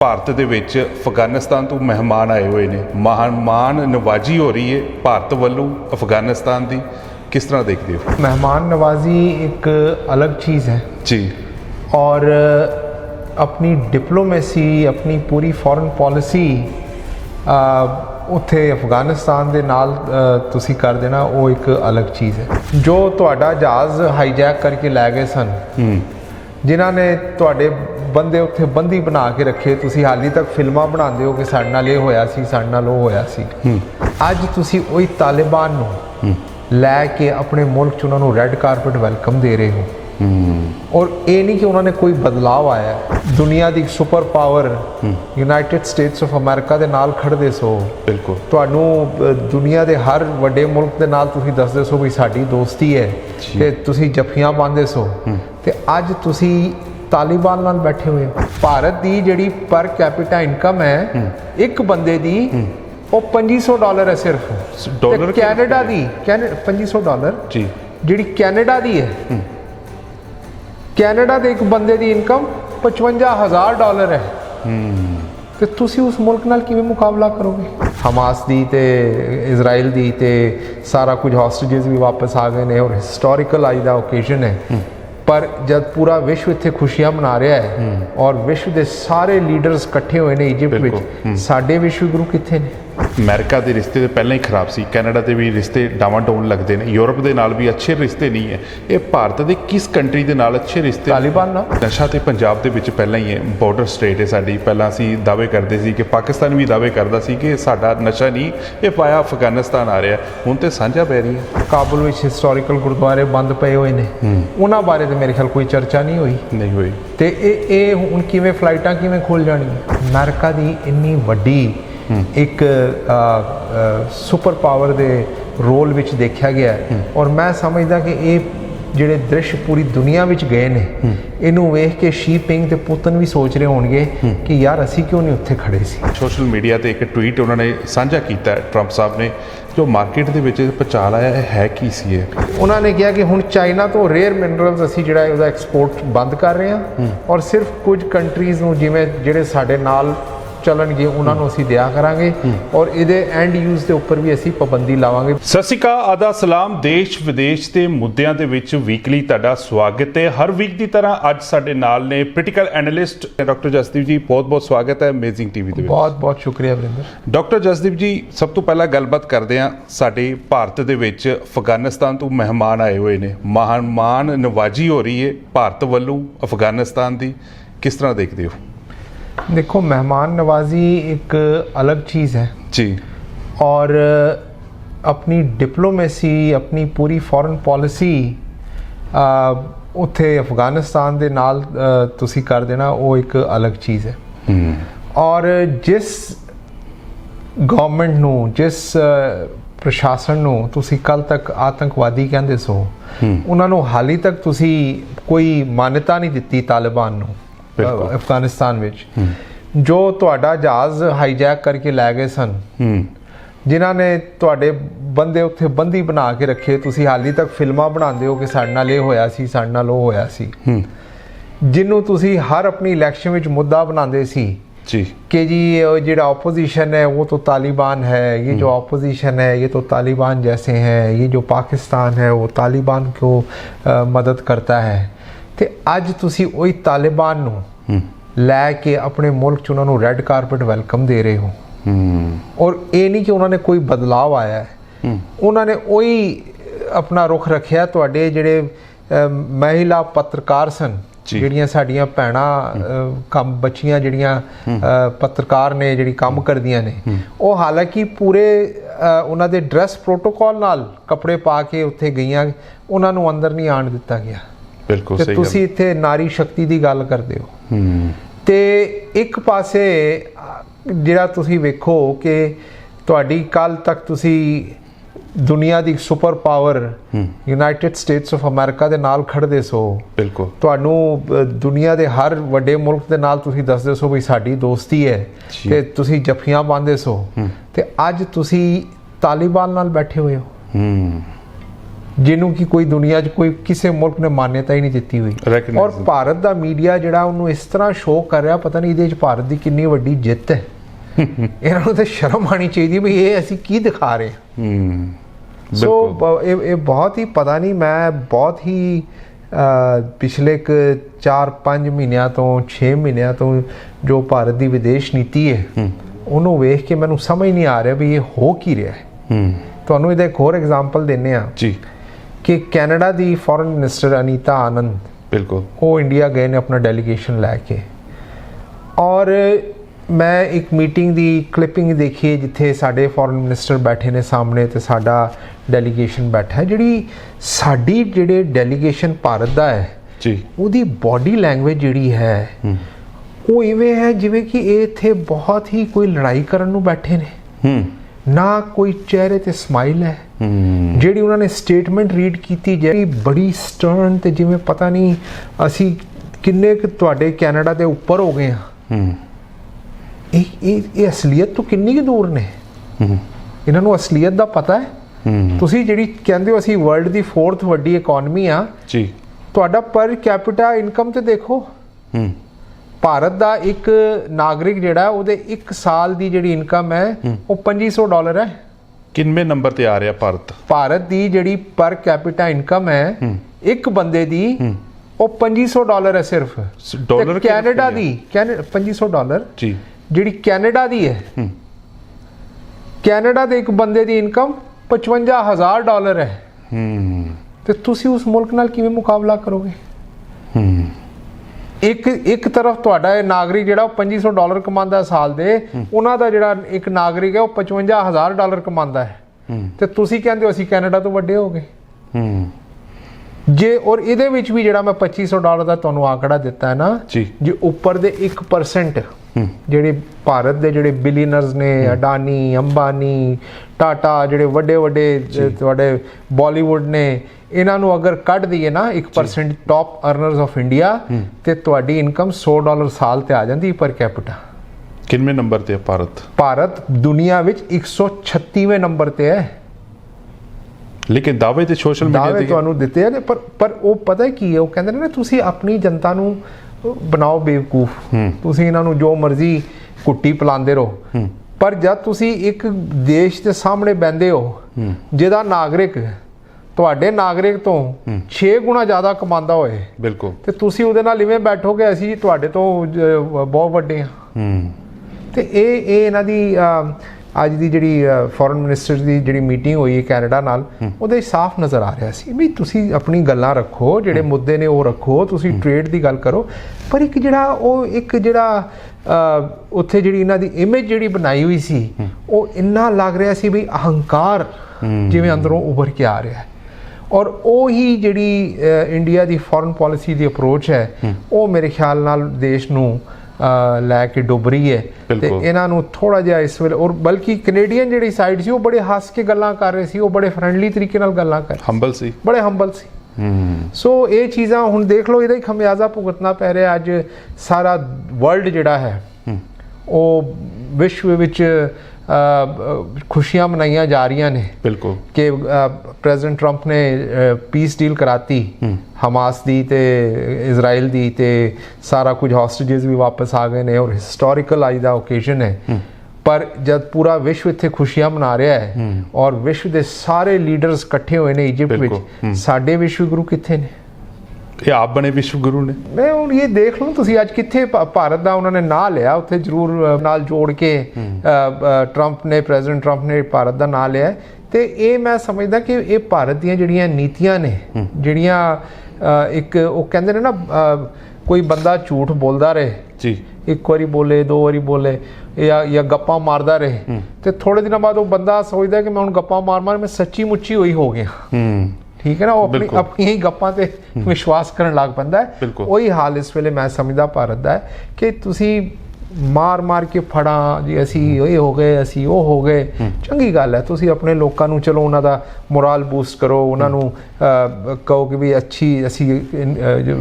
ਭਾਰਤ ਦੇ ਵਿੱਚ ਅਫਗਾਨਿਸਤਾਨ ਤੋਂ ਮਹਿਮਾਨ ਆਏ ਹੋਏ ਨੇ। ਮਹਿਮਾਨ ਨਵਾਜੀ ਹੋ ਰਹੀ ਹੈ ਭਾਰਤ ਵੱਲੋਂ ਅਫਗਾਨਿਸਤਾਨ ਦੀ। ਕਿਸ ਤਰ੍ਹਾਂ ਦੇਖਦੇ ਹੋ? ਮਹਿਮਾਨ ਨਵਾਜ਼ੀ ਇੱਕ ਅਲੱਗ ਚੀਜ਼ ਹੈ। ਜੀ। ਔਰ ਆਪਣੀ ਡਿਪਲੋਮੇਸੀ ਆਪਣੀ ਪੂਰੀ ਫੋਰਨ ਪਾਲਿਸੀ ਉੱਥੇ ਅਫਗਾਨਿਸਤਾਨ ਦੇ ਨਾਲ ਤੁਸੀਂ ਕਰ ਦੇਣਾ ਉਹ ਇੱਕ ਅਲੱਗ ਚੀਜ਼ ਹੈ। ਜੋ ਤੁਹਾਡਾ ਜਹਾਜ਼ ਹਾਈਜੈਕ ਕਰਕੇ ਲੈ ਗਏ ਸਨ ਜਿਨ੍ਹਾਂ ਨੇ ਤੁਹਾਡੇ ਬੰਦੇ ਉੱਥੇ ਬੰਦੀ ਬਣਾ ਕੇ ਰੱਖੇ। ਤੁਸੀਂ ਹਾਲੀ ਤੱਕ ਫਿਲਮਾਂ ਬਣਾਉਂਦੇ ਹੋ ਕਿ ਸਾਡੇ ਨਾਲ ਇਹ ਹੋਇਆ ਸੀ ਸਾਡੇ ਨਾਲ ਉਹ ਹੋਇਆ ਸੀ। ਅੱਜ ਤੁਸੀਂ ਉਹੀ ਤਾਲਿਬਾਨ ਨੂੰ ਲੈ ਕੇ ਆਪਣੇ ਮੁਲਕ 'ਚ ਉਹਨਾਂ ਨੂੰ ਰੈੱਡ ਕਾਰਪਟ ਵੈਲਕਮ ਦੇ ਰਹੇ ਹੋ। ਔਰ ਇਹ ਨਹੀਂ ਕਿ ਉਹਨਾਂ ਨੇ ਕੋਈ ਬਦਲਾਅ ਆਇਆ। ਦੁਨੀਆ ਦੀ super power United States of America ਦੇ ਨਾਲ ਖੜਦੇ ਸੋ। ਬਿਲਕੁਲ। ਤੁਹਾਨੂੰ ਦੁਨੀਆ ਦੇ ਹਰ ਵੱਡੇ ਮੁਲਕ ਦੇ ਨਾਲ ਤੁਸੀਂ ਦੱਸਦੇ ਸੋ ਵੀ ਸਾਡੀ ਦੋਸਤੀ ਹੈ ਤੇ ਤੁਸੀਂ ਜੱਫੀਆਂ ਪਾਉਂਦੇ ਸੋ। ਤੇ ਅੱਜ ਤੁਸੀਂ ਤਾਲਿਬਾਨ ਨਾਲ ਬੈਠੇ ਹੋਏ ਭਾਰਤ ਦੀ ਜਿਹੜੀ ਪਰ ਕੈਪੀਟਾ ਇਨਕਮ ਹੈ ਇੱਕ ਬੰਦੇ ਦੀ ਉਹ 2500 ਡਾਲਰ ਹੈ ਸਿਰਫ। ਡਾਲਰ ਕੈਨੇਡਾ ਦੀ ਕੈਨੇ 2500 ਡਾਲਰ। ਜੀ। ਜਿਹੜੀ ਕੈਨੇਡਾ ਦੀ ਹੈ ਕੈਨੇਡਾ ਦੇ ਇੱਕ ਬੰਦੇ ਦੀ ਇਨਕਮ 55000 ਡਾਲਰ ਹੈ। ਤੇ ਤੁਸੀਂ ਉਸ ਮੁਲਕ ਨਾਲ ਕਿਵੇਂ ਮੁਕਾਬਲਾ ਕਰੋਗੇ? ਹਮਾਸ ਦੀ ਤੇ ਇਜ਼ਰਾਈਲ ਦੀ ਤੇ ਸਾਰਾ ਕੁਝ ਹੌਸਟੇਜਸ ਵੀ ਵਾਪਸ ਆ ਗਏ ਨੇ ਔਰ ਹਿਸਟੋਰੀਕਲ ਅੱਜ ਦਾ ਓਕੇਜ਼ਨ ਹੈ। ਪਰ ਜਦ ਪੂਰਾ ਵਿਸ਼ਵ ਇੱਥੇ ਖੁਸ਼ੀਆਂ ਮਨਾ ਰਿਹਾ ਹੈ ਔਰ ਵਿਸ਼ਵ ਦੇ ਸਾਰੇ ਲੀਡਰਸ ਇਕੱਠੇ ਹੋਏ ਨੇ ਇਜਿਪਟ ਵਿੱਚ ਸਾਡੇ ਵਿਸ਼ਵ ਗੁਰੂ ਕਿੱਥੇ ਨੇ? ਅਮਰੀਕਾ ਦੇ ਰਿਸ਼ਤੇ ਤੇ ਪਹਿਲਾਂ ਹੀ ਖਰਾਬ ਸੀ ਕੈਨੇਡਾ ਦੇ ਵੀ ਰਿਸ਼ਤੇ ਡਾਵਾਂਡੋਲ ਲੱਗਦੇ ਨੇ ਯੂਰਪ ਦੇ ਨਾਲ ਵੀ ਅੱਛੇ ਰਿਸ਼ਤੇ ਨਹੀਂ ਹੈ। ਇਹ ਭਾਰਤ ਦੇ ਕਿਸ ਕੰਟਰੀ ਦੇ ਨਾਲ ਅੱਛੇ ਰਿਸ਼ਤੇ ਤਾਲਿਬਾਨ ਨਾਲ? ਨਸ਼ਾ ਤੇ ਪੰਜਾਬ ਦੇ ਵਿੱਚ ਪਹਿਲਾਂ ਹੀ ਹੈ ਬਾਰਡਰ ਸਟੇਟ ਹੈ ਸਾਡੀ। ਪਹਿਲਾਂ ਅਸੀਂ ਦਾਅਵੇ ਕਰਦੇ ਸੀ ਕਿ ਪਾਕਿਸਤਾਨ ਵੀ ਦਾਅਵੇ ਕਰਦਾ ਸੀ ਕਿ ਸਾਡਾ ਨਸ਼ਾ ਨਹੀਂ ਇਹ ਪਾਇਆ ਅਫਗਾਨਿਸਤਾਨ ਆ ਰਿਹਾ। ਹੁਣ ਤੇ ਸਾਂਝਾ ਪੈ ਰਹੀ ਹੈ। ਕਾਬੁਲ ਵਿੱਚ ਹਿਸਟੋਰੀਕਲ ਗੁਰਦੁਆਰੇ ਬੰਦ ਪਏ ਹੋਏ ਨੇ। ਉਹਨਾਂ ਬਾਰੇ ਤੇ ਮੇਰੇ ਖਿਆਲ ਕੋਈ ਚਰਚਾ ਨਹੀਂ ਹੋਈ। ਨਹੀਂ ਹੋਈ। ਤੇ ਇਹ ਇਹ ਹੁਣ ਕਿਵੇਂ ਫਲਾਈਟਾਂ ਕਿਵੇਂ ਖੁੱਲ ਜਾਣਗੀਆਂ? ਅਮਰੀਕਾ ਦੀ ਇੰਨੀ ਵੱਡੀ ਇੱਕ ਸੁਪਰ ਪਾਵਰ ਦੇ ਰੋਲ ਵਿੱਚ ਦੇਖਿਆ ਗਿਆ ਹੈ। ਔਰ ਮੈਂ ਸਮਝਦਾ ਕਿ ਇਹ ਜਿਹੜੇ ਦ੍ਰਿਸ਼ ਪੂਰੀ ਦੁਨੀਆ ਵਿੱਚ ਗਏ ਨੇ ਇਹਨੂੰ ਵੇਖ ਕੇ ਸ਼ੀ ਪਿੰਗ ਤੇ ਪੁਤਨ ਵੀ ਸੋਚ ਰਹੇ ਹੋਣਗੇ ਕਿ ਯਾਰ ਅਸੀਂ ਕਿਉਂ ਨਹੀਂ ਉੱਥੇ ਖੜੇ ਸੀ? ਸੋਸ਼ਲ ਮੀਡੀਆ ਤੇ ਇੱਕ ਟਵੀਟ ਉਹਨਾਂ ਨੇ ਸਾਂਝਾ ਕੀਤਾ ਹੈ, ਟਰੰਪ ਸਾਹਿਬ ਨੇ ਜੋ ਮਾਰਕੀਟ ਦੇ ਵਿੱਚ ਪਚਾਲ ਆਇਆ ਇਹ ਹੈ ਕੀ ਸੀ ਇਹ? ਉਹਨਾਂ ਨੇ ਕਿਹਾ ਕਿ ਹੁਣ ਚਾਈਨਾ ਤੋਂ ਰੇਅਰ ਮਿਨਰਲਸ ਅਸੀਂ ਜਿਹੜਾ ਹੈ ਉਹਦਾ ਐਕਸਪੋਰਟ ਬੰਦ ਕਰ ਰਹੇ ਹਾਂ। ਔਰ ਸਿਰਫ ਕੁਝ ਕੰਟਰੀਜ਼ ਨੂੰ ਜਿਵੇਂ ਜਿਹੜੇ ਸਾਡੇ ਨਾਲ ਚੱਲਣਗੇ ਉਹਨਾਂ ਨੂੰ ਅਸੀਂ ਦਿਆ ਕਰਾਂਗੇ ਔਰ ਇਹਦੇ ਐਂਡ ਯੂਜ਼ ਦੇ ਉੱਪਰ ਵੀ ਅਸੀਂ ਪਾਬੰਦੀ ਲਾਵਾਂਗੇ। ਸਤਿ ਸ਼੍ਰੀ ਅਕਾਲ ਆਦਾ ਸਲਾਮ। ਦੇਸ਼ ਵਿਦੇਸ਼ ਦੇ ਮੁੱਦਿਆਂ ਦੇ ਵਿੱਚ ਵੀਕਲੀ ਤੁਹਾਡਾ ਸਵਾਗਤ ਹੈ। ਹਰ ਵੀਕ ਦੀ ਤਰ੍ਹਾਂ ਅੱਜ ਸਾਡੇ ਨਾਲ ਨੇ ਪੋਲੀਟੀਕਲ ਐਨਾਲਿਸਟ ਡਾਕਟਰ ਜਸਦੀਪ ਜੀ ਬਹੁਤ ਬਹੁਤ ਸਵਾਗਤ ਹੈ ਅਮੇਜ਼ਿੰਗ ਟੀਵੀ ਦੇ ਵਿੱਚ। ਬਹੁਤ ਬਹੁਤ ਸ਼ੁਕਰੀਆ ਵਰਿੰਦਰ। ਡਾਕਟਰ ਜਸਦੀਪ ਜੀ ਸਭ ਤੋਂ ਪਹਿਲਾਂ ਗੱਲਬਾਤ ਕਰਦੇ ਹਾਂ ਸਾਡੇ ਭਾਰਤ ਦੇ ਵਿੱਚ ਅਫਗਾਨਿਸਤਾਨ ਤੋਂ ਮਹਿਮਾਨ ਆਏ ਹੋਏ ਨੇ। ਮਹਿਮਾਨ ਨਵਾਜੀ ਹੋ ਰਹੀ ਹੈ ਭਾਰਤ ਵੱਲੋਂ ਅਫਗਾਨਿਸਤਾਨ ਦੀ। ਕਿਸ ਤਰ੍ਹਾਂ ਦੇਖਦੇ ਹੋ? ਦੇਖੋ ਮਹਿਮਾਨ ਨਵਾਜ਼ੀ ਇੱਕ ਅਲੱਗ ਚੀਜ਼ ਹੈ ਜੀ ਔਰ ਆਪਣੀ ਡਿਪਲੋਮੇਸੀ ਆਪਣੀ ਪੂਰੀ ਫੋਰਨ ਪਾਲਿਸੀ ਉੱਥੇ ਅਫਗਾਨਿਸਤਾਨ ਦੇ ਨਾਲ ਤੁਸੀਂ ਕਰ ਦੇਣਾ ਉਹ ਇੱਕ ਅਲੱਗ ਚੀਜ਼ ਹੈ ਔਰ ਜਿਸ ਗਵਰਨਮੈਂਟ ਨੂੰ ਜਿਸ ਪ੍ਰਸ਼ਾਸਨ ਨੂੰ ਤੁਸੀਂ ਕੱਲ ਤੱਕ ਆਤੰਕਵਾਦੀ ਕਹਿੰਦੇ ਸੋ ਉਹਨਾਂ ਨੂੰ ਹਾਲੀ ਤੱਕ ਤੁਸੀਂ ਕੋਈ ਮਾਨਤਾ ਨਹੀਂ ਦਿੱਤੀ ਤਾਲਿਬਾਨ ਨੂੰ ਅਫਗਾਨਿਸਤਾਨ ਵਿੱਚ ਜੋ ਤੁਹਾਡਾ ਜਹਾਜ਼ ਹਾਈਜੈਕ ਕਰਕੇ ਲੈ ਗਏ ਸਨ ਹੂੰ ਜਿਨ੍ਹਾਂ ਨੇ ਤੁਹਾਡੇ ਬੰਦੇ ਉੱਥੇ ਬੰਦੀ ਬਣਾ ਕੇ ਰੱਖੇ ਤੁਸੀਂ ਹਾਲੀ ਤੱਕ ਫਿਲਮਾਂ ਬਣਾਉਂਦੇ ਹੋ ਕਿ ਸਾਡੇ ਨਾਲ ਇਹ ਹੋਇਆ ਸੀ ਸਾਡੇ ਨਾਲ ਉਹ ਹੋਇਆ ਸੀ ਜਿਹਨੂੰ ਤੁਸੀਂ ਹਰ ਆਪਣੀ ਇਲੈਕਸ਼ਨ ਵਿੱਚ ਮੁੱਦਾ ਬਣਾਉਂਦੇ ਸੀ ਜੀ कि जी ये ਜਿਹੜਾ ऑपोजिशन है वो तो तालिबान है ये जो ऑपोजिशन है ये तो तालिबान जैसे हैं ये जो पाकिस्तान है वो तालिबान को अ, मदद करता है ਤੇ ਅੱਜ ਤੁਸੀਂ ਉਹੀ ਤਾਲਿਬਾਨ ਨੂੰ ਲੈ ਕੇ ਆਪਣੇ ਮੁਲਕ 'ਚ ਉਹਨਾਂ ਨੂੰ ਰੈੱਡ ਕਾਰਪਟ ਵੈਲਕਮ ਦੇ ਰਹੇ ਹੋ। ਔਰ ਇਹ ਨਹੀਂ ਕਿ ਉਹਨਾਂ ਨੇ ਕੋਈ ਬਦਲਾਅ ਆਇਆ ਹੈ। ਉਹਨਾਂ ਨੇ ਉਹੀ ਆਪਣਾ ਰੁਖ ਰੱਖਿਆ ਤੁਹਾਡੇ ਜਿਹੜੇ ਮਹਿਲਾ ਪੱਤਰਕਾਰ ਸਨ। ਜਿਹੜੀਆਂ ਸਾਡੀਆਂ ਭੈਣਾਂ ਕੰਮ ਬੱਚੀਆਂ ਜਿਹੜੀਆਂ ਪੱਤਰਕਾਰ ਨੇ ਜਿਹੜੀ ਕੰਮ ਕਰਦੀਆਂ ਨੇ। ਉਹ ਹਾਲਾਂਕਿ ਪੂਰੇ ਉਹਨਾਂ ਦੇ ਡਰੈਸ ਪ੍ਰੋਟੋਕਾਲ ਨਾਲ ਕੱਪੜੇ ਪਾ ਕੇ ਉੱਥੇ ਗਈਆਂ ਉਹਨਾਂ ਨੂੰ ਅੰਦਰ ਨਹੀਂ ਆਣ ਦਿੱਤਾ ਗਿਆ। ਬਿਲਕੁਲ ਸਹੀ ਗੱਲ। ਤੁਸੀਂ ਇੱਥੇ ਨਾਰੀ ਸ਼ਕਤੀ ਦੀ ਗੱਲ ਕਰਦੇ ਹੋ। ਹੂੰ ਤੇ ਇੱਕ ਪਾਸੇ ਜਿਹੜਾ ਤੁਸੀਂ ਵੇਖੋ ਕਿ ਤੁਹਾਡੀ ਕੱਲ ਤੱਕ ਤੁਸੀਂ ਦੁਨੀਆ ਦੀ super power United States of America ਦੇ ਨਾਲ ਖੜਦੇ ਸੋ ਬਿਲਕੁਲ। ਤੁਹਾਨੂੰ ਦੁਨੀਆ ਦੇ ਹਰ ਵੱਡੇ ਮੁਲਕ ਦੇ ਨਾਲ ਤੁਸੀਂ ਦੱਸਦੇ ਸੋ ਵੀ ਸਾਡੀ ਦੋਸਤੀ ਹੈ। ਤੇ ਤੁਸੀਂ ਜੱਫੀਆਂ ਪਾਉਂਦੇ ਸੋ। ਤੇ ਅੱਜ ਤੁਸੀਂ ਤਾਲਿਬਾਨ ਨਾਲ ਬੈਠੇ ਹੋਏ ਹੋ। ਹੂੰ। ਜਿਹਨੂੰ ਕਿ ਕੋਈ ਦੁਨੀਆ 'ਚ ਕੋਈ ਕਿਸੇ ਮੁਲਕ ਨੇ ਮਾਨਤਾ ਹੀ ਨਹੀਂ ਦਿੱਤੀ ਹੋਈ। ਔਰ ਭਾਰਤ ਦਾ ਮੀਡੀਆ ਜਿਹੜਾ ਉਹਨੂੰ ਇਸ ਤਰ੍ਹਾਂ ਸ਼ੋਅ ਕਰ ਰਿਹਾ ਪਤਾ ਨਹੀਂ ਇਹਦੇ 'ਚ ਭਾਰਤ ਦੀ ਕਿੰਨੀ ਵੱਡੀ ਜਿੱਤ ਹੈ। ਇਹਨਾਂ ਨੂੰ ਤਾਂ ਸ਼ਰਮ ਆਣੀ ਚਾਹੀਦੀ ਵੀ ਇਹ ਅਸੀਂ ਕੀ ਦਿਖਾ ਰਹੇ ਹਾਂ। ਹੂੰ ਸੋ ਇਹ ਇਹ ਬਹੁਤ ਹੀ ਪਤਾ ਨਹੀਂ ਮੈਂ ਬਹੁਤ ਹੀ ਪਿਛਲੇ ਕ 4-5 ਮਹੀਨਿਆਂ ਤੋਂ 6 ਮਹੀਨਿਆਂ ਤੋਂ ਜੋ ਭਾਰਤ ਦੀ ਵਿਦੇਸ਼ ਨੀਤੀ ਹੈ ਉਹਨੂੰ ਵੇਖ ਕੇ ਮੈਨੂੰ ਸਮਝ ਨਹੀਂ ਆ ਰਿਹਾ ਵੀ ਇਹ ਹੋ ਕੀ ਰਿਹਾ ਹੈ। ਹੂੰ। ਤੁਹਾਨੂੰ ਇਹਦਾ ਇੱਕ ਹੋਰ ਐਗਜ਼ਾਮਪਲ ਦਿੰਨੇ ਆ ਜੀ। ਕਿ ਕੈਨੇਡਾ ਦੀ ਫੋਰਨ ਮਿਨਿਸਟਰ ਅਨੀਤਾ ਆਨੰਦ ਬਿਲਕੁਲ। ਉਹ ਇੰਡੀਆ ਗਏ ਨੇ ਆਪਣਾ ਡੈਲੀਗੇਸ਼ਨ ਲੈ ਕੇ। ਔਰ ਮੈਂ ਇੱਕ ਮੀਟਿੰਗ ਦੀ ਕਲਿੱਪਿੰਗ ਦੇਖੀ ਜਿੱਥੇ ਸਾਡੇ ਫੋਰਨ ਮਿਨਿਸਟਰ ਬੈਠੇ ਨੇ ਸਾਹਮਣੇ ਤੇ ਸਾਡਾ ਡੈਲੀਗੇਸ਼ਨ ਬੈਠਾ ਹੈ। ਜਿਹੜੀ ਸਾਡੀ ਜਿਹੜੇ ਡੈਲੀਗੇਸ਼ਨ ਭਾਰਤ ਦਾ ਹੈ ਜੀ। ਉਹਦੀ ਬਾਡੀ ਲੈਂਗੁਏਜ ਜਿਹੜੀ ਹੈ। ਉਹ ਇਵੇਂ ਹੈ ਜਿਵੇਂ ਕਿ ਇਹ ਇੱਥੇ ਬਹੁਤ ਹੀ ਕੋਈ ਲੜਾਈ ਕਰਨ ਨੂੰ ਬੈਠੇ ਨੇ। ਹੂੰ। ਨਾ ਕੋਈ ਚਿਹਰੇ ਤੇ ਸਮਾਈਲ ਹੈ ਜਿਹੜੀ ਉਹਨਾਂ ਨੇ ਸਟੇਟਮੈਂਟ ਰੀਡ ਕੀਤੀ ਜਿਹੜੀ ਬੜੀ ਸਟਰਨ ਤੇ ਜਿਵੇਂ ਪਤਾ ਨਹੀਂ ਅਸੀਂ ਕਿੰਨੇ ਕੁ ਤੁਹਾਡੇ ਕੈਨੇਡਾ ਦੇ ਉੱਪਰ ਹੋ ਗਏ ਹੂੰ ਇਹ ਇਹ ਇਹ ਅਸਲੀਅਤ ਤੋਂ ਕਿੰਨੀ ਕੁ ਦੂਰ ਨੇ ਇਹਨਾਂ ਨੂੰ ਅਸਲੀਅਤ ਦਾ ਪਤਾ ਹੈ ਤੁਸੀਂ ਜਿਹੜੀ ਕਹਿੰਦੇ ਹੋ ਅਸੀਂ ਵਰਲਡ ਦੀ ਫੋਰਥ ਵੱਡੀ ਇਕਨੋਮੀ ਆ ਜੀ ਤੁਹਾਡਾ ਪਰ ਕੈਪੀਟਾ ਇਨਕਮ ਤੇ ਦੇਖੋ ਹੂੰ ਭਾਰਤ ਦਾ ਇੱਕ ਨਾਗਰਿਕ ਜਿਹੜਾ ਉਹਦੇ 1 ਸਾਲ ਦੀ ਜਿਹੜੀ ਇਨਕਮ ਹੈ ਉਹ 2500 ਡਾਲਰ ਹੈ। ਕਿੰਨਵੇਂ ਨੰਬਰ ਤੇ ਆ ਰਿਹਾ ਭਾਰਤ? ਭਾਰਤ ਦੀ ਜਿਹੜੀ ਪਰ ਕੈਪੀਟਾ ਇਨਕਮ ਹੈ ਇੱਕ ਬੰਦੇ ਦੀ ਉਹ 2500 ਡਾਲਰ ਹੈ ਸਿਰਫ। ਡਾਲਰ ਕੈਨੇਡਾ ਦੀ ਕੈਨੇਡਾ 2500 ਡਾਲਰ। ਜੀ। ਜਿਹੜੀ ਕੈਨੇਡਾ ਦੀ ਹੈ ਕੈਨੇਡਾ ਦੇ ਇੱਕ ਬੰਦੇ ਦੀ ਇਨਕਮ 55000 ਡਾਲਰ ਹੈ। ਹੂੰ। ਤੇ ਤੁਸੀਂ ਉਸ ਮੁਲਕ ਨਾਲ ਕਿਵੇਂ ਮੁਕਾਬਲਾ ਕਰੋਗੇ? ਹੂੰ। ਇੱਕ ਇੱਕ ਤਰਫ ਤੁਹਾਡਾ ਇਹ ਨਾਗਰਿਕ ਜਿਹੜਾ ਉਹ 2500 ਡਾਲਰ ਕਮਾਉਂਦਾ ਸਾਲ ਦੇ ਉਹਨਾਂ ਦਾ ਜਿਹੜਾ ਇੱਕ ਨਾਗਰਿਕ ਹੈ ਉਹ 55000 ਡਾਲਰ ਕਮਾਉਂਦਾ ਹੈ। ਤੇ ਤੁਸੀਂ ਕਹਿੰਦੇ ਹੋ ਅਸੀਂ ਕੈਨੇਡਾ ਤੋਂ ਵੱਡੇ ਹੋ ਗਏ। ਹੂੰ। ਜੇ ਔਰ ਇਹਦੇ ਵਿੱਚ ਵੀ ਜਿਹੜਾ ਮੈਂ 2500 ਡਾਲਰ ਦਾ ਤੁਹਾਨੂੰ ਆંકੜਾ ਦਿੱਤਾ ਹੈ ਨਾ ਜੀ। ਜੇ ਉੱਪਰ ਦੇ 1% ਜਿਹੜੇ ਭਾਰਤ ਦੇ ਜਿਹੜੇ ਬਿਲੀਅਨਰਸ ਨੇ ਅਡਾਨੀ ਅੰਬਾਨੀ ਟਾਟਾ ਜਿਹੜੇ ਵੱਡੇ ਵੱਡੇ ਤੁਹਾਡੇ ਬਾਲੀਵੁੱਡ ਨੇ ਇਹਨਾਂ ਨੂੰ ਅਗਰ ਕੱਢ ਦਈਏ ਨਾ 1% ਟਾਪ ਅਰਨਰਸ ਆਫ ਇੰਡੀਆ ਤੇ ਤੁਹਾਡੀ ਇਨਕਮ 100 ਡਾਲਰ ਸਾਲ ਤੇ ਆ ਜਾਂਦੀ ਪਰ ਕੈਪੀਟਾ ਕਿੰਨਵੇਂ ਨੰਬਰ ਤੇ ਹੈ ਭਾਰਤ? ਭਾਰਤ ਦੁਨੀਆ ਵਿੱਚ 136ਵੇਂ ਨੰਬਰ ਤੇ ਹੈ। ਲੇਕਿਨ ਦਾਅਵੇ ਤੇ ਸੋਸ਼ਲ ਮੀਡੀਆ ਦਾਅਵੇ ਤੇ ਤੁਹਾਨੂੰ ਦਿੱਤੇ ਆ ਪਰ ਪਰ ਉਹ ਪਤਾ ਕੀ ਹੈ ਉਹ ਕਹਿੰਦੇ ਨੇ ਨਾ ਤੁਸੀਂ ਆਪਣੀ ਜਨਤਾ ਨੂੰ ਬਣਾਓ ਬੇਵਕੂਫ। ਤੁਸੀਂ ਇਹਨਾਂ ਨੂੰ ਜੋ ਮਰਜ਼ੀ ਕੁੱਟੀ ਪਿਲਾਉਂਦੇ ਰਹੋ। ਪਰ ਜਦ ਤੁਸੀਂ ਇੱਕ ਦੇਸ਼ ਦੇ ਸਾਹਮਣੇ ਬੈੰਦੇ ਹੋ ਜਿਹਦਾ ਨਾਗਰਿਕ ਤੁਹਾਡੇ ਨਾਗਰਿਕ ਤੋਂ 6 ਗੁਣਾ ਜ਼ਿਆਦਾ ਕਮਾਉਂਦਾ ਹੋਏ ਬਿਲਕੁਲ। ਤੇ ਤੁਸੀਂ ਉਹਦੇ ਨਾਲ ਇਵੇਂ ਬੈਠੋਗੇ ਅਸੀਂ ਤੁਹਾਡੇ ਤੋਂ ਬਹੁਤ ਵੱਡੇ ਹਾਂ। ਤੇ ਇਹ ਇਹ ਇਹਨਾਂ ਦੀ ਅੱਜ ਦੀ ਜਿਹੜੀ ਫੋਰਨ ਮਿਨਿਸਟਰ ਦੀ ਜਿਹੜੀ ਮੀਟਿੰਗ ਹੋਈ ਹੈ ਕੈਨੇਡਾ ਨਾਲ ਉਹਦੇ ਸਾਫ਼ ਨਜ਼ਰ ਆ ਰਿਹਾ ਸੀ ਵੀ ਤੁਸੀਂ ਆਪਣੀ ਗੱਲਾਂ ਰੱਖੋ ਜਿਹੜੇ ਮੁੱਦੇ ਨੇ ਉਹ ਰੱਖੋ ਤੁਸੀਂ ਟ੍ਰੇਡ ਦੀ ਗੱਲ ਕਰੋ। ਪਰ ਇੱਕ ਜਿਹੜਾ ਉਹ ਇੱਕ ਜਿਹੜਾ ਉੱਥੇ ਜਿਹੜੀ ਇਹਨਾਂ ਦੀ ਇਮੇਜ ਜਿਹੜੀ ਬਣਾਈ ਹੋਈ ਸੀ ਉਹ ਇੰਨਾ ਲੱਗ ਰਿਹਾ ਸੀ ਵੀ ਅਹੰਕਾਰ ਜਿਵੇਂ ਅੰਦਰੋਂ ਉੱਭਰ ਕੇ ਆ ਰਿਹਾ ਹੈ। ਔਰ ਉਹ ਹੀ ਜਿਹੜੀ ਇੰਡੀਆ ਦੀ ਫੋਰਨ ਪਾਲਿਸੀ ਦੀ ਅਪਰੋਚ ਹੈ। ਉਹ ਮੇਰੇ ਖਿਆਲ ਨਾਲ ਦੇਸ਼ ਨੂੰ ਲੈ ਕੇ ਡੁੱਬ ਰਹੀ ਹੈ। ਤੇ। ਇਹਨਾਂ ਨੂੰ ਥੋੜਾ ਜਿਹਾ ਇਸ ਵੇਲੇ ਔਰ ਬਲਕਿ ਕੈਨੇਡੀਅਨ ਜਿਹੜੀ ਸਾਈਡ ਸੀ ਉਹ ਬੜੇ ਹੱਸ ਕੇ ਗੱਲਾਂ ਕਰ ਰਹੇ ਸੀ ਉਹ ਬੜੇ ਫ੍ਰੈਂਡਲੀ ਤਰੀਕੇ ਨਾਲ ਗੱਲਾਂ ਕਰ ਹੰਬਲ ਸੀ। ਬੜੇ ਹੰਬਲ ਸੀ। ਹੂੰ। ਸੋ ਇਹ ਚੀਜ਼ਾਂ ਹੁਣ ਦੇਖ ਲਓ ਇਹਦਾ ਹੀ ਖਮਿਆਜ਼ਾ ਭੁਗਤਣਾ ਪੈ ਰਿਹਾ ਅੱਜ ਸਾਰਾ ਵਰਲਡ ਜਿਹੜਾ ਹੈ। ਉਹ ਵਿਸ਼ਵ ਵਿੱਚ ਖੁਸ਼ੀਆਂ ਮਨਾਈਆਂ ਜਾ ਰਹੀਆਂ ਨੇ ਬਿਲਕੁਲ। ਕਿ ਪ੍ਰੈਜ਼ੀਡੈਂਟ ਟਰੰਪ ਨੇ ਪੀਸ ਡੀਲ ਕਰਾਤੀ ਹਮਾਸ ਦੀ ਤੇ ਇਜ਼ਰਾਈਲ ਦੀ ਤੇ ਸਾਰਾ ਕੁਝ ਹੌਸਟੇजेस ਵੀ ਵਾਪਸ ਆ ਗਏ ਨੇ ਔਰ ਹਿਸਟੋਰੀਕਲ ਅੱਜ ਦਾ ਓਕੇਜ਼ਨ ਹੈ। ਪਰ ਜਦ ਪੂਰਾ ਵਿਸ਼ਵ ਇੱਥੇ ਖੁਸ਼ੀਆਂ ਮਨਾ ਰਿਹਾ ਹੈ ਔਰ ਵਿਸ਼ਵ ਦੇ ਸਾਰੇ ਲੀਡਰਸ ਇਕੱਠੇ ਹੋਏ ਨੇ ਇਜਿਪਟ ਵਿੱਚ ਸਾਡੇ ਵਿਸ਼ਵ ਗੁਰੂ ਕਿੱਥੇ ਨੇ? ਇਹ ਆਪ ਬਣੇ ਵਿਸ਼ਵ ਗੁਰੂ ਨੇ। ਮੈਂ ਹੁਣ ਇਹ ਦੇਖ ਲਓ ਤੁਸੀਂ ਅੱਜ ਕਿੱਥੇ ਭਾਰਤ ਦਾ ਉਹਨਾਂ ਨੇ ਨਾਂ ਲਿਆ ਉੱਥੇ ਜ਼ਰੂਰ ਨਾਲ ਜੋੜ ਕੇ ਟਰੰਪ ਨੇ ਪ੍ਰੈਜ਼ੀਡੈਂਟ ਟਰੰਪ ਨੇ ਭਾਰਤ ਦਾ ਨਾਂ ਲਿਆ। ਤੇ ਇਹ ਮੈਂ ਸਮਝਦਾ ਕਿ ਇਹ ਭਾਰਤ ਦੀਆਂ ਜਿਹੜੀਆਂ ਨੀਤੀਆਂ ਨੇ ਜਿਹੜੀਆਂ ਇੱਕ ਉਹ ਕਹਿੰਦੇ ਨੇ ਨਾ ਕੋਈ ਬੰਦਾ ਝੂਠ ਬੋਲਦਾ ਰਹੇ ਜੀ। ਇੱਕ ਵਾਰੀ ਬੋਲੇ ਦੋ ਵਾਰੀ ਬੋਲੇ ਜਾਂ ਜਾਂ ਗੱਪਾਂ ਮਾਰਦਾ ਰਹੇ। ਤੇ ਥੋੜੇ ਦਿਨਾਂ ਬਾਅਦ ਉਹ ਬੰਦਾ ਸੋਚਦਾ ਕਿ ਮੈਂ ਹੁਣ ਗੱਪਾਂ ਮਾਰ ਮਾਰ ਮੈਂ ਸੱਚੀ ਮੁੱਚੀ ਹੋਈ ਹੋ ਗਿਆ। ਹੂੰ। ਠੀਕ ਹੈ ਨਾ ਉਹ ਆਪਣੀ। ਆਪਣੀਆਂ ਹੀ ਗੱਪਾਂ ਤੇ ਵਿਸ਼ਵਾਸ ਕਰਨ ਲੱਗ ਪੈਂਦਾ ਹੈ। ਉਹੀ ਹਾਲ ਇਸ ਵੇਲੇ ਮੈਂ ਸਮਝਦਾ ਭਾਰਤ ਦਾ ਹੈ ਕਿ ਤੁਸੀਂ ਮਾਰ ਮਾਰ ਕੇ ਫੜਾਂ ਜੀ ਅਸੀਂ ਇਹ ਹੋ ਗਏ ਅਸੀਂ ਉਹ ਹੋ ਗਏ। ਚੰਗੀ ਗੱਲ ਹੈ ਤੁਸੀਂ ਆਪਣੇ ਲੋਕਾਂ ਨੂੰ ਚਲੋ ਉਹਨਾਂ ਦਾ ਮੋਰਲ ਬੂਸਟ ਕਰੋ ਉਹਨਾਂ ਨੂੰ ਕਹੋ ਕਿ ਵੀ ਅੱਛੀ ਅਸੀਂ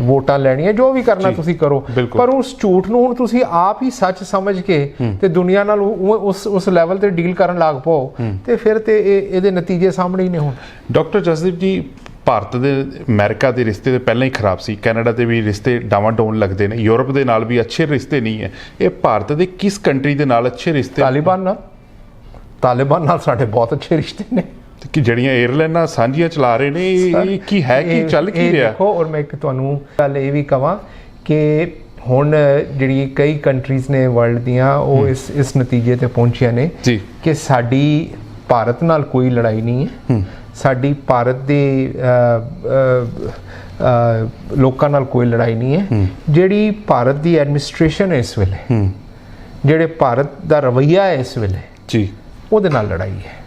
ਵੋਟਾਂ ਲੈਣੀਆਂ ਜੋ ਵੀ ਕਰਨਾ ਤੁਸੀਂ ਕਰੋ। ਪਰ ਉਸ ਝੂਠ ਨੂੰ ਹੁਣ ਤੁਸੀਂ ਆਪ ਹੀ ਸੱਚ ਸਮਝ ਕੇ ਤੇ ਦੁਨੀਆ ਨਾਲ ਉਸ ਉਸ ਲੈਵਲ ਤੇ ਡੀਲ ਕਰਨ ਲੱਗ ਪਓ ਤੇ ਫਿਰ ਤੇ ਇਹ ਇਹਦੇ ਨਤੀਜੇ ਸਾਹਮਣੇ ਹੀ ਨੇ ਹੁਣ। ਡਾਕਟਰ ਜਸਦੀਪ ਜੀ ਭਾਰਤ ਦੇ ਅਮਰੀਕਾ ਦੇ ਰਿਸ਼ਤੇ ਤੇ ਪਹਿਲਾਂ ਹੀ ਖਰਾਬ ਸੀ। ਕੈਨੇਡਾ ਦੇ ਵੀ ਰਿਸ਼ਤੇ ਡਾਵਾਂਡੋਲ ਲੱਗਦੇ ਨੇ। ਯੂਰਪ ਦੇ ਨਾਲ ਵੀ ਅੱਛੇ ਰਿਸ਼ਤੇ ਨਹੀਂ ਹੈ। ਇਹ ਭਾਰਤ ਦੇ ਕਿਸ ਕੰਟਰੀ ਦੇ ਨਾਲ ਅੱਛੇ ਰਿਸ਼ਤੇ ਤਾਲਿਬਾਨ ਨਾਲ। ਤਾਲਿਬਾਨ ਨਾਲ ਸਾਡੇ ਬਹੁਤ ਅੱਛੇ ਰਿਸ਼ਤੇ ਨੇ। ਕਿ ਜਿਹੜੀਆਂ 에ਅਰਲਾਈਨਾਂ ਸਾਂਝੀਆਂ ਚਲਾ ਰਹੇ ਨੇ ਇਹ ਕੀ ਹੈ ਕੀ ਚੱਲ ਕੀ ਰਿਹਾ? ਦੇਖੋ ਔਰ ਮੈਂ ਇੱਕ ਤੁਹਾਨੂੰ ਗੱਲ ਇਹ ਵੀ ਕਵਾਂ ਕਿ ਹੁਣ ਜਿਹੜੀ ਕਈ ਕੰਟਰੀਜ਼ ਨੇ ਵਰਲਡ ਦੀਆਂ ਉਹ ਇਸ ਇਸ ਨਤੀਜੇ ਤੇ ਪਹੁੰਚੀਆਂ ਨੇ ਜੀ। ਕਿ ਸਾਡੀ ਭਾਰਤ ਨਾਲ ਕੋਈ ਲੜਾਈ ਨਹੀਂ ਹੈ। ਸਾਡੀ ਭਾਰਤ ਦੇ ਲੋਕਾਂ ਨਾਲ ਕੋਈ ਲੜਾਈ ਨਹੀਂ ਹੈ। ਜਿਹੜੀ ਭਾਰਤ ਦੀ ਐਡਮਿਨਿਸਟ੍ਰੇਸ਼ਨ ਹੈ ਇਸ ਵੇਲੇ ਜਿਹੜੇ ਭਾਰਤ ਦਾ ਰਵੱਈਆ ਹੈ ਇਸ ਵੇਲੇ ਜੀ। ਉਹਦੇ ਨਾਲ ਲੜਾਈ ਹੈ।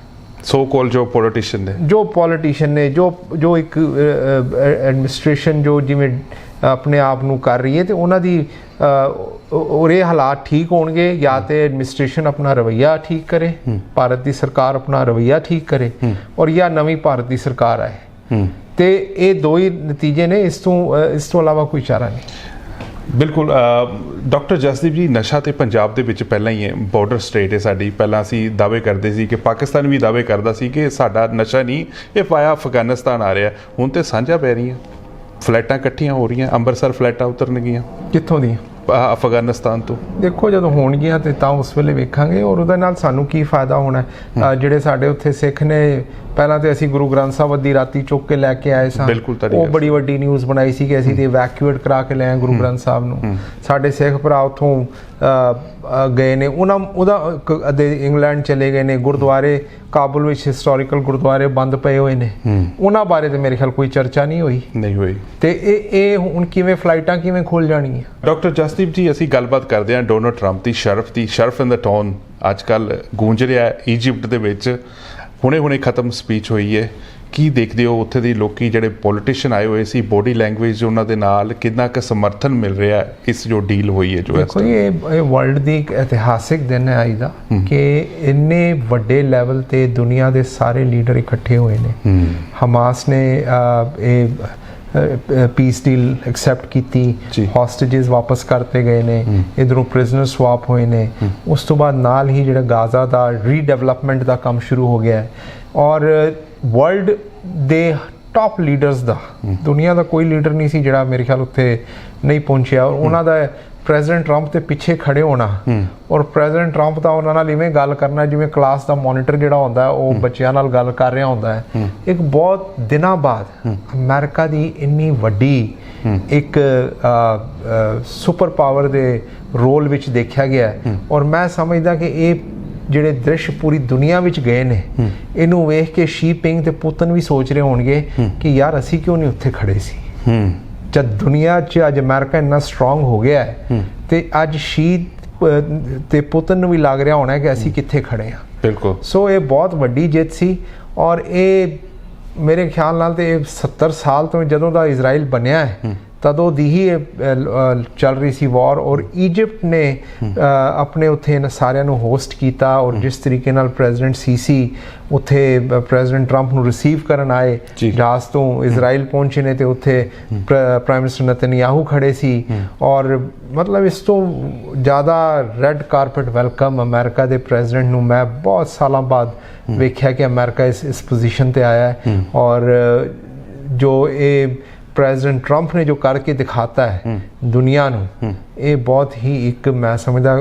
ਸੋ ਕਾਲ ਜੋ ਪੋਲੀਟੀਸ਼ੀਅਨ ਨੇ। ਜੋ ਪੋਲੀਟੀਸ਼ੀਅਨ ਨੇ ਜੋ ਜੋ ਇੱਕ ਐਡਮਿਨਿਸਟ੍ਰੇਸ਼ਨ ਜੋ ਜਿਵੇਂ ਆਪਣੇ ਆਪ ਨੂੰ ਕਰ ਰਹੀ ਹੈ ਤੇ ਉਹਨਾਂ ਦੀ ਔਰ ਇਹ ਹਾਲਾਤ ਠੀਕ ਹੋਣਗੇ ਜਾਂ ਤੇ ਐਡਮਿਨਿਸਟ੍ਰੇਸ਼ਨ ਆਪਣਾ ਰਵੱਈਆ ਠੀਕ ਕਰੇ। ਭਾਰਤ ਦੀ ਸਰਕਾਰ ਆਪਣਾ ਰਵੱਈਆ ਠੀਕ ਕਰੇ ਔਰ ਜਾਂ ਨਵੀਂ ਭਾਰਤ ਦੀ ਸਰਕਾਰ ਆਏ। ਤੇ ਇਹ ਦੋ ਹੀ ਨਤੀਜੇ ਨੇ ਇਸ ਤੋਂ ਇਸ ਤੋਂ ਇਲਾਵਾ ਕੋਈ ਚਾਰਾ ਨਹੀਂ। ਬਿਲਕੁਲ ਡਾਕਟਰ ਜਸਦੀਪ ਜੀ, ਨਸ਼ਾ ਤੇ ਪੰਜਾਬ ਦੇ ਵਿੱਚ ਪਹਿਲਾਂ ਹੀ ਹੈ ਬਾਰਡਰ ਸਟੇਟ ਹੈ ਸਾਡੀ। ਪਹਿਲਾਂ ਅਸੀਂ ਦਾਅਵੇ ਕਰਦੇ ਸੀ ਕਿ ਪਾਕਿਸਤਾਨ ਵੀ ਦਾਅਵੇ ਕਰਦਾ ਸੀ ਕਿ ਸਾਡਾ ਨਸ਼ਾ ਨਹੀਂ, ਇਹ ਪਾਇਆ ਅਫਗਾਨਿਸਤਾਨ ਆ ਰਿਹਾ। ਹੁਣ ਤੇ ਸਾਂਝਾ ਪੈ ਰਹੀਆਂ। ਫਲੈਟਾਂ ਇਕੱਠੀਆਂ ਹੋ ਰਹੀਆਂ, ਅੰਮ੍ਰਿਤਸਰ ਫਲੈਟਾਂ ਉਤਰਨਗੀਆਂ। ਕਿੱਥੋਂ ਦੀਆਂ? ਅਫਗਾਨਿਸਤਾਨ ਤੋਂ। ਦੇਖੋ ਜਦੋਂ ਹੋਣਗੀਆਂ ਤੇ ਤਾਂ ਉਸ ਵੇਲੇ ਵੇਖਾਂਗੇ ਔਰ ਉਹਦੇ ਨਾਲ ਸਾਨੂੰ ਕੀ ਫਾਇਦਾ ਹੋਣਾ ਜਿਹੜੇ ਸਾਡੇ ਉੱਥੇ ਸਿੱਖ ਨੇ ਪਹਿਲਾਂ ਤੇ ਅਸੀਂ ਗੁਰੂ ਗ੍ਰੰਥ ਸਾਹਿਬ ਅੱਧੀ ਰਾਤੀ ਚੁੱਕ ਕੇ ਲੈ ਕੇ ਆਏ ਸਾਂ। ਉਹ ਬੜੀ ਵੱਡੀ ਨਿਊਜ਼ ਬਣਾਈ ਸੀ ਕਿ ਅਸੀਂ ਤੇ ਇਵੈਕੂਏਟ ਕਰਾ ਕੇ ਲੈ ਆਏ ਗੁਰੂ ਗ੍ਰੰਥ ਸਾਹਿਬ ਨੂੰ। ਸਾਡੇ ਸਿੱਖ ਭਰਾ ਉੱਥੋਂ ਗਏ ਨੇ। ਉਹਨਾਂ ਉਹਦਾ ਅਦੇ ਇੰਗਲੈਂਡ ਚਲੇ ਗਏ ਨੇ। ਗੁਰਦੁਆਰੇ ਕਾਬੁਲ ਵਿੱਚ ਹਿਸਟੋਰੀਕਲ ਗੁਰਦੁਆਰੇ ਬੰਦ ਪਏ ਹੋਏ ਨੇ। ਉਹਨਾਂ ਬਾਰੇ ਤੇ ਮੇਰੇ ਖਿਆਲ ਕੋਈ ਚਰਚਾ ਨਹੀਂ ਹੋਈ। ਨਹੀਂ ਹੋਈ। ਤੇ ਇਹ ਇਹ ਹੁਣ ਕਿਵੇਂ ਫਲਾਈਟਾਂ ਕਿਵੇਂ ਖੁੱਲ ਜਾਣਗੀਆਂ? ਡਾਕਟਰ ਜਸਦੀਪ ਜੀ ਅਸੀਂ ਗੱਲਬਾਤ ਕਰਦੇ ਹਾਂ ਡੋਨਲਡ ਟਰੰਪ ਦੀ ਸ਼ਰਫ ਦੀ ਸ਼ਰਫ ਇਨ ਦਾ ਟੋਨ। ਅੱਜ ਕੱਲ ਗੂੰਜ ਰਿਹਾ ਹੈ। ਈਜਿਪਟ ਦੇ ਵਿੱਚ ਹੁਣੇ-ਹੁਣੇ ਖਤਮ ਸਪੀਚ ਹੋਈ ਹੈ। ਕੀ ਦੇਖਦੇ ਹੋ? ਉੱਥੇ ਦੇ ਲੋਕੀ ਜਿਹੜੇ ਪੋਲੀਟੀਸ਼ੀਅਨ ਆਏ ਹੋਏ ਸੀ ਬੋਡੀ ਲੈਂਗੁਏਜ ਉਹਨਾਂ ਦੇ ਨਾਲ ਕਿੰਨਾ ਕੁ ਸਮਰਥਨ ਮਿਲ ਰਿਹਾ ਹੈ? ਇਸ ਜੋ ਡੀਲ ਹੋਈ ਹੈ ਜੋ ਇਸ ਜੀ, ਇਹ ਵਰਲਡ ਦੀ ਇੱਕ ਇਤਿਹਾਸਿਕ ਦਿਨ ਹੈ ਅੱਜ ਦਾ ਕਿ ਇੰਨੇ ਵੱਡੇ ਲੈਵਲ ਤੇ ਦੁਨੀਆ ਦੇ ਸਾਰੇ ਲੀਡਰ ਇਕੱਠੇ ਹੋਏ ਨੇ। ਹਮਾਸ ਨੇ ਇਹ ਪੀਸ ਡੀਲ ਐਕਸੈਪਟ ਕੀਤੀ। ਹੌਸਟੇजेस ਵਾਪਸ ਕਰਤੇ ਗਏ ਨੇ। ਇਧਰੋਂ ਪ੍ਰਿਜ਼ਨਰ ਸਵਾਪ ਹੋਏ ਨੇ। ਉਸ ਤੋਂ ਬਾਅਦ ਨਾਲ ਹੀ ਜਿਹੜਾ ਗਾਜ਼ਾ ਦਾ ਰੀਡਿਵੈਲਪਮੈਂਟ ਦਾ ਕੰਮ ਸ਼ੁਰੂ ਹੋ ਗਿਆ ਹੈ। ਔਰ ਵਰਲਡ ਦੇ ਟਾਪ ਲੀਡਰਸ ਦਾ ਦੁਨੀਆ ਦਾ ਕੋਈ ਲੀਡਰ ਨਹੀਂ ਸੀ ਜਿਹੜਾ ਮੇਰੇ ਖਿਆਲ ਉੱਥੇ ਨਹੀਂ ਪਹੁੰਚਿਆ। ਔਰ ਉਹਨਾਂ ਦਾ ਪ੍ਰੈਜ਼ੀਡੈਂਟ ਟਰੰਪ ਦੇ ਪਿੱਛੇ ਖੜੇ ਹੋਣਾ। ਔਰ ਪ੍ਰੈਜ਼ੀਡੈਂਟ ਟਰੰਪ ਦਾ ਉਹਨਾਂ ਨਾਲ ਇਵੇਂ ਗੱਲ ਕਰਨਾ ਜਿਵੇਂ ਕਲਾਸ ਦਾ ਮੋਨੀਟਰ ਜਿਹੜਾ ਹੁੰਦਾ ਉਹ ਬੱਚਿਆਂ ਨਾਲ ਗੱਲ ਕਰ ਰਿਹਾ ਹੁੰਦਾ ਹੈ। ਇੱਕ ਬਹੁਤ ਦਿਨਾਂ ਬਾਅਦ ਅਮਰੀਕਾ ਦੀ ਇੰਨੀ ਵੱਡੀ ਇੱਕ ਸੁਪਰ ਪਾਵਰ ਦੇ ਰੋਲ ਵਿੱਚ ਦੇਖਿਆ ਗਿਆ ਔਰ ਮੈਂ ਸਮਝਦਾ ਕਿ ਇਹ ਜਿਹੜੇ ਦ੍ਰਿਸ਼ ਪੂਰੀ ਦੁਨੀਆ ਵਿੱਚ ਗਏ ਨੇ ਇਹਨੂੰ ਵੇਖ ਕੇ ਸ਼ੀ ਪਿੰਗ ਤੇ ਪੁਤਨ ਵੀ ਸੋਚ ਰਹੇ ਹੋਣਗੇ ਕਿ ਯਾਰ ਅਸੀਂ ਕਿਉਂ ਨਹੀਂ ਉੱਥੇ ਖੜੇ ਸੀ? ਜਦ ਦੁਨੀਆ 'ਚ ਅੱਜ ਅਮਰੀਕਾ ਇੰਨਾ ਸਟਰੋਂਗ ਹੋ ਗਿਆ ਹੈ ਤੇ ਅੱਜ ਸ਼ੀ ਤੇ ਪੁਤਨ ਨੂੰ ਵੀ ਲੱਗ ਰਿਹਾ ਹੋਣਾ ਕਿ ਅਸੀਂ ਕਿੱਥੇ ਖੜੇ ਹਾਂ। ਬਿਲਕੁਲ। ਸੋ ਇਹ ਬਹੁਤ ਵੱਡੀ ਜਿੱਤ ਸੀ ਔਰ ਇਹ ਮੇਰੇ ਖਿਆਲ ਨਾਲ ਤੇ ਇਹ 70 ਸਾਲ ਤੋਂ ਜਦੋਂ ਦਾ ਇਜ਼ਰਾਈਲ ਬਣਿਆ ਹੈ। ਤਦੋਂ ਦੀ ਹੀ ਚੱਲ ਰਹੀ ਸੀ ਵਾਰ ਔਰ ਇਜਿਪਟ ਨੇ ਆਪਣੇ ਉੱਥੇ ਇਹਨਾਂ ਸਾਰਿਆਂ ਨੂੰ ਹੋਸਟ ਕੀਤਾ ਔਰ ਜਿਸ ਤਰੀਕੇ ਨਾਲ ਪ੍ਰੈਜ਼ੀਡੈਂਟ ਸੀਸੀ ਉੱਥੇ ਪ੍ਰੈਜ਼ੀਡੈਂਟ ਟਰੰਪ ਨੂੰ ਰਿਸੀਵ ਕਰਨ ਆਏ। ਜਹਾਜ਼ ਤੋਂ ਇਜ਼ਰਾਈਲ ਪਹੁੰਚੇ ਨੇ ਤੇ ਉੱਥੇ ਪ੍ਰਾਈਮ ਮਿਨਿਸਟਰ ਨਤਨਯਾਹੂ ਖੜੇ ਸੀ ਔਰ ਮਤਲਬ ਇਸ ਤੋਂ ਜ਼ਿਆਦਾ ਰੈੱਡ ਕਾਰਪਟ ਵੈਲਕਮ ਅਮਰੀਕਾ ਦੇ ਪ੍ਰੈਜ਼ੀਡੈਂਟ ਨੂੰ ਮੈਂ ਬਹੁਤ ਸਾਲਾਂ ਬਾਅਦ ਵੇਖਿਆ ਕਿ ਅਮਰੀਕਾ ਇਸ ਇਸ ਪੋਜੀਸ਼ਨ ਤੇ ਆਇਆ ਹੈ। ਔਰ ਜੋ ਇਹ ਪ੍ਰੈਜ਼ੀਡੈਂਟ ਟਰੰਪ ਨੇ ਜੋ ਕਰਕੇ ਦਿਖਾਤਾ ਹੈ ਦੁਨੀਆ ਨੂੰ ਇਹ ਬਹੁਤ ਹੀ ਇੱਕ ਮੈਂ ਸਮਝਦਾ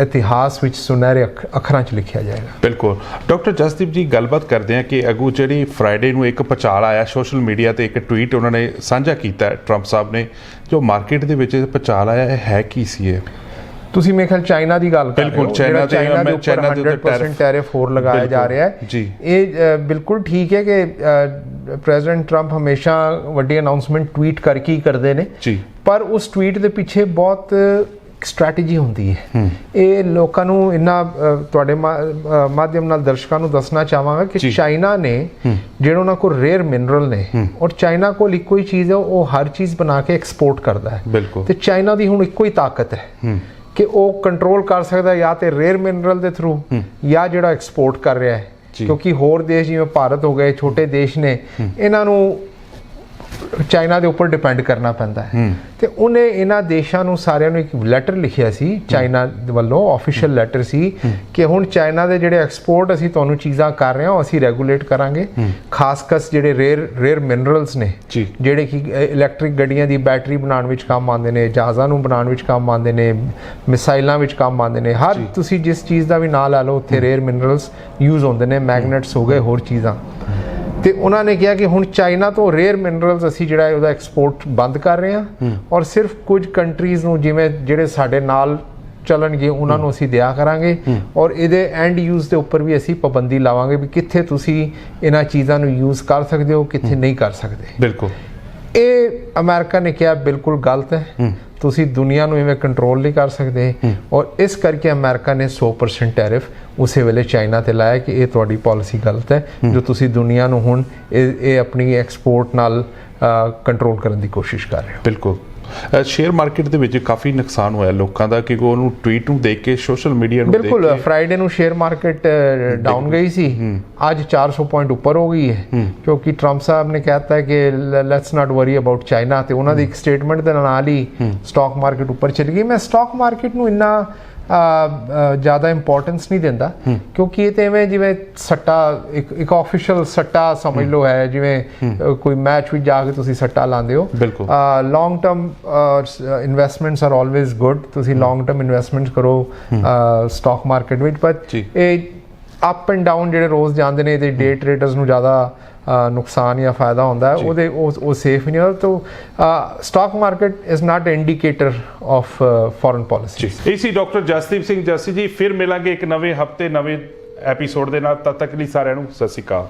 ਇਤਿਹਾਸ ਵਿੱਚ ਸੁਨਹਿਰੇ ਅੱਖ- ਅੱਖਰਾਂ 'ਚ ਲਿਖਿਆ ਜਾਏਗਾ। ਬਿਲਕੁਲ। ਡਾਕਟਰ ਜਸਦੀਪ ਜੀ ਗੱਲਬਾਤ ਕਰਦੇ ਹਾਂ ਕਿ ਅਗੂ ਜਿਹੜੀ ਫਰਾਈਡੇ ਨੂੰ ਇੱਕ ਪਚਾਲ ਆਇਆ ਸੋਸ਼ਲ ਮੀਡੀਆ ਤੇ ਇੱਕ ਟਵੀਟ ਉਹਨਾਂ ਨੇ ਸਾਂਝਾ ਕੀਤਾ ਟਰੰਪ ਸਾਹਿਬ ਨੇ ਜੋ ਮਾਰਕੀਟ ਦੇ ਵਿੱਚ ਪਚਾਲ ਆਇਆ ਇਹ ਹੈ ਕੀ ਸੀ ਇਹ? ਤੁਸੀਂ ਮੇਰੇ ਖਿਆਲ ਚਾਈਨਾ ਦੀ ਗੱਲ ਕਰ ਰਹੇ ਹੋ ਚਾਈਨਾ ਦੇ ਮੈਂ ਉੱਪਰ ਚਾਈਨਾ ਦੇ ਉੱਤੇ 100% tariff- ਟੈਰਿਫ ਹੋਰ ਲਗਾਇਆ ਜਾ ਰਿਹਾ ਹੈ। ਇਹ ਬਿਲਕੁਲ ਠੀਕ ਹੈ ਕਿ ਪ੍ਰੈਜ਼ੀਡੈਂਟ ਟਰੰਪ ਹਮੇਸ਼ਾ ਵੱਡੀ ਅਨਾਉਂਸਮੈਂਟ ਟਵੀਟ ਕਰਕੇ ਹੀ ਕਰਦੇ ਨੇ। ਜੀ। ਪਰ ਉਸ ਟਵੀਟ ਦੇ ਪਿੱਛੇ ਬਹੁਤ ਸਟ੍ਰੈਟਜੀ ਹੁੰਦੀ ਹੈ। ਇਹ ਲੋਕਾਂ ਨੂੰ ਇੰਨਾ ਤੁਹਾਡੇ ਮਾਧਿਅਮ ਨਾਲ ਦਰਸ਼ਕਾਂ ਨੂੰ ਦੱਸਣਾ ਚਾਹਾਂਗਾ ਕਿ। ਚਾਈਨਾ ਨੇ ਜਿਹੜੇ ਉਹਨਾਂ ਕੋਲ ਰੇਅਰ ਮਿਨਰਲ ਨੇ ਔਰ ਚਾਈਨਾ ਕੋਲ ਇੱਕੋ ਹੀ ਚੀਜ਼ ਹੈ ਉਹ ਹਰ ਚੀਜ਼ ਬਣਾ ਕੇ ਐਕਸਪੋਰਟ ਕਰਦਾ ਹੈ। ਤੇ ਚਾਈਨਾ ਦੀ ਹੁਣ ਇੱਕੋ ਹੀ ਤਾਕਤ ਹੈ। ਕਿ ਉਹ ਕੰਟਰੋਲ ਕਰ ਸਕਦਾ ਜਾਂ ਤੇ ਰੇਅਰ ਮਿਨਰਲ ਦੇ ਥਰੂ ਜਾਂ ਜਿਹੜਾ ਐਕਸਪੋਰਟ ਕਰ ਰਿਹਾ ਹੈ। ਕਿਉਂਕਿ ਹੋਰ ਦੇਸ਼ ਜਿਵੇਂ ਭਾਰਤ ਹੋ ਗਏ ਛੋਟੇ ਦੇਸ਼ ਨੇ ਇਹਨਾਂ ਨੂੰ ਚਾਈਨਾ ਦੇ ਉੱਪਰ ਡਿਪੈਂਡ ਕਰਨਾ ਪੈਂਦਾ ਹੈ। ਤੇ ਉਹਨੇ ਇਹਨਾਂ ਦੇਸ਼ਾਂ ਨੂੰ ਸਾਰਿਆਂ ਨੂੰ ਇੱਕ ਲੈਟਰ ਲਿਖਿਆ ਸੀ ਚਾਈਨਾ ਵੱਲੋਂ ਆਫੀਸ਼ੀਅਲ ਲੈਟਰ ਸੀ ਕਿ ਹੁਣ ਚਾਈਨਾ ਦੇ ਜਿਹੜੇ ਐਕਸਪੋਰਟ ਅਸੀਂ ਤੁਹਾਨੂੰ ਚੀਜ਼ਾਂ ਕਰ ਰਹੇ ਹਾਂ ਅਸੀਂ ਰੈਗੂਲੇਟ ਕਰਾਂਗੇ। ਖਾਸ ਕਸ ਜਿਹੜੇ ਰੇਅਰ ਰੇਅਰ ਮਿਨਰਲਸ ਨੇ। ਜਿਹੜੇ ਕਿ ਇਲੈਕਟ੍ਰਿਕ ਗੱਡੀਆਂ ਦੀ ਬੈਟਰੀ ਬਣਾਉਣ ਵਿੱਚ ਕੰਮ ਆਉਂਦੇ ਨੇ ਜਹਾਜ਼ਾਂ ਨੂੰ ਬਣਾਉਣ ਵਿੱਚ ਕੰਮ ਆਉਂਦੇ ਨੇ ਮਿਸਾਈਲਾਂ ਵਿੱਚ ਕੰਮ ਆਉਂਦੇ ਨੇ ਹਰ ਤੁਸੀਂ ਜਿਸ ਚੀਜ਼ ਦਾ ਵੀ ਨਾਂ ਲੈ ਲਓ ਉੱਥੇ ਰੇਅਰ ਮਿਨਰਲਸ ਯੂਜ਼ ਹੁੰਦੇ ਨੇ ਮੈਗਨੇਟਸ ਹੋ ਗਏ ਹੋਰ ਚੀਜ਼ਾਂ। ਤੇ ਉਹਨਾਂ ਨੇ ਕਿਹਾ ਕਿ ਹੁਣ ਚਾਈਨਾ ਤੋਂ ਰੇਅਰ ਮਿਨਰਲਸ ਅਸੀਂ ਜਿਹੜਾ ਹੈ ਉਹਦਾ ਐਕਸਪੋਰਟ ਬੰਦ ਕਰ ਰਹੇ ਹਾਂ ਔਰ ਸਿਰਫ ਕੁਝ ਕੰਟਰੀਜ਼ ਨੂੰ ਜਿਵੇਂ ਜਿਹੜੇ ਸਾਡੇ ਨਾਲ ਚੱਲਣਗੇ ਉਹਨਾਂ ਨੂੰ ਅਸੀਂ ਦਿਆ ਕਰਾਂਗੇ ਔਰ ਇਹਦੇ ਐਂਡ ਯੂਜ਼ ਦੇ ਉੱਪਰ ਵੀ ਅਸੀਂ ਪਾਬੰਦੀ ਲਾਵਾਂਗੇ ਵੀ ਕਿੱਥੇ ਤੁਸੀਂ ਇਹਨਾਂ ਚੀਜ਼ਾਂ ਨੂੰ ਯੂਜ਼ ਕਰ ਸਕਦੇ ਹੋ ਕਿੱਥੇ ਨਹੀਂ ਕਰ ਸਕਦੇ। ਬਿਲਕੁਲ। ਇਹ ਅਮਰੀਕਾ ਨੇ ਕਿਹਾ ਬਿਲਕੁਲ ਗਲਤ ਹੈ। ਤੁਸੀਂ ਦੁਨੀਆ ਨੂੰ ਇਵੇਂ ਕੰਟਰੋਲ ਨਹੀਂ ਕਰ ਸਕਦੇ। ਔਰ ਇਸ ਕਰਕੇ ਅਮਰੀਕਾ ਨੇ 100% ਟੈਰਿਫ ਉਸੇ ਵੇਲੇ ਚਾਈਨਾ ਤੇ ਲਾਇਆ ਕਿ ਇਹ ਤੁਹਾਡੀ ਪਾਲਿਸੀ ਗਲਤ ਹੈ। ਜੋ ਤੁਸੀਂ ਦੁਨੀਆ ਨੂੰ ਹੁਣ ਇਹ ਇਹ ਆਪਣੀ ਐਕਸਪੋਰਟ ਨਾਲ ਕੰਟਰੋਲ ਕਰਨ ਦੀ ਕੋਸ਼ਿਸ਼ ਕਰ ਰਹੇ ਹੋ। ਬਿਲਕੁਲ। ਸ਼ੇਅਰ ਮਾਰਕੀਟ ਦੇ ਵਿੱਚ ਕਾਫੀ ਨੁਕਸਾਨ ਹੋਇਆ ਲੋਕਾਂ ਦਾ ਕਿਉਂਕਿ ਉਹਨੂੰ ਟਵੀਟ ਨੂੰ ਦੇਖ ਕੇ ਸੋਸ਼ਲ ਮੀਡੀਆ ਨੂੰ ਦੇਖ ਬਿਲਕੁਲ ਕੇ ਫਰਾਈਡੇ ਨੂੰ ਸ਼ੇਅਰ ਮਾਰਕੀਟ ਡਾਊਨ ਗਈ ਸੀ। ਅੱਜ 400 ਪੁਆਇੰਟ ਉੱਪਰ ਹੋ ਗਈ ਹੈ। ਕਿਉਂਕਿ ਟਰੰਪ ਸਾਹਿਬ ਨੇ ਕਹਿਤਾ ਕਿ let's not worry about China ਤੇ ਉਹਨਾਂ ਦੀ ਇੱਕ ਸਟੇਟਮੈਂਟ ਦੇ ਨਾਲ ਹੀ ਸਟਾਕ ਮਾਰਕੀਟ ਉੱਪਰ ਚਲੀ ਗਈ। ਮੈਂ ਸਟਾਕ ਮਾਰਕੀਟ ਨੂੰ ਇੰਨਾ ਜ਼ਿਆਦਾ ਇੰਪੋਰਟੈਂਸ ਨਹੀਂ ਦਿੰਦਾ। ਕਿਉਂਕਿ ਇਹ ਤੇ ਐਵੇਂ ਜਿਵੇਂ ਸੱਟਾ ਇੱਕ ਇੱਕ ਆਫੀਸ਼ੀਅਲ ਸੱਟਾ ਸਮਝ ਲਓ ਹੈ ਜਿਵੇਂ ਕੋਈ ਮੈਚ ਵਿੱਚ ਜਾ ਕੇ ਤੁਸੀਂ ਸੱਟਾ ਲਾਉਂਦੇ ਹੋ। Long term investments are always good ਤੁਸੀਂ ਲੌਂਗ ਟਰਮ ਇਨਵੈਸਟਮੈਂਟਸ ਕਰੋ ਸਟਾਕ ਮਾਰਕੀਟ ਵਿੱਚ। ਪਰ। ਇਹ ਅਪ ਐਂਡ ਡਾਊਨ ਜਿਹੜੇ ਰੋਜ਼ ਜਾਂਦੇ ਨੇ ਤੇ ਡੇ ਟ੍ਰੇਡਰਸ ਨੂੰ ਜ਼ਿਆਦਾ ਨੁਕਸਾਨ ਜਾਂ ਫਾਇਦਾ ਹੁੰਦਾ ਹੈ ਉਹਦੇ ਉਹ ਸੇਫ ਨਹੀਂ ਹੁੰਦਾ। ਤਾਂ stock market is not indicator of foreign policy ਜੀ। ਇਸੀ ਡਾਕਟਰ ਜਸਦੀਪ ਸਿੰਘ ਜੱਸੀ ਜੀ ਫਿਰ ਮਿਲਾਂਗੇ ਇੱਕ ਨਵੇਂ ਹਫ਼ਤੇ ਨਵੇਂ ਐਪੀਸੋਡ ਦੇ ਨਾਲ। ਤਦ ਤੱਕ ਲਈ ਸਾਰਿਆਂ ਨੂੰ ਸਤਿ ਸ਼੍ਰੀ ਅਕਾਲ।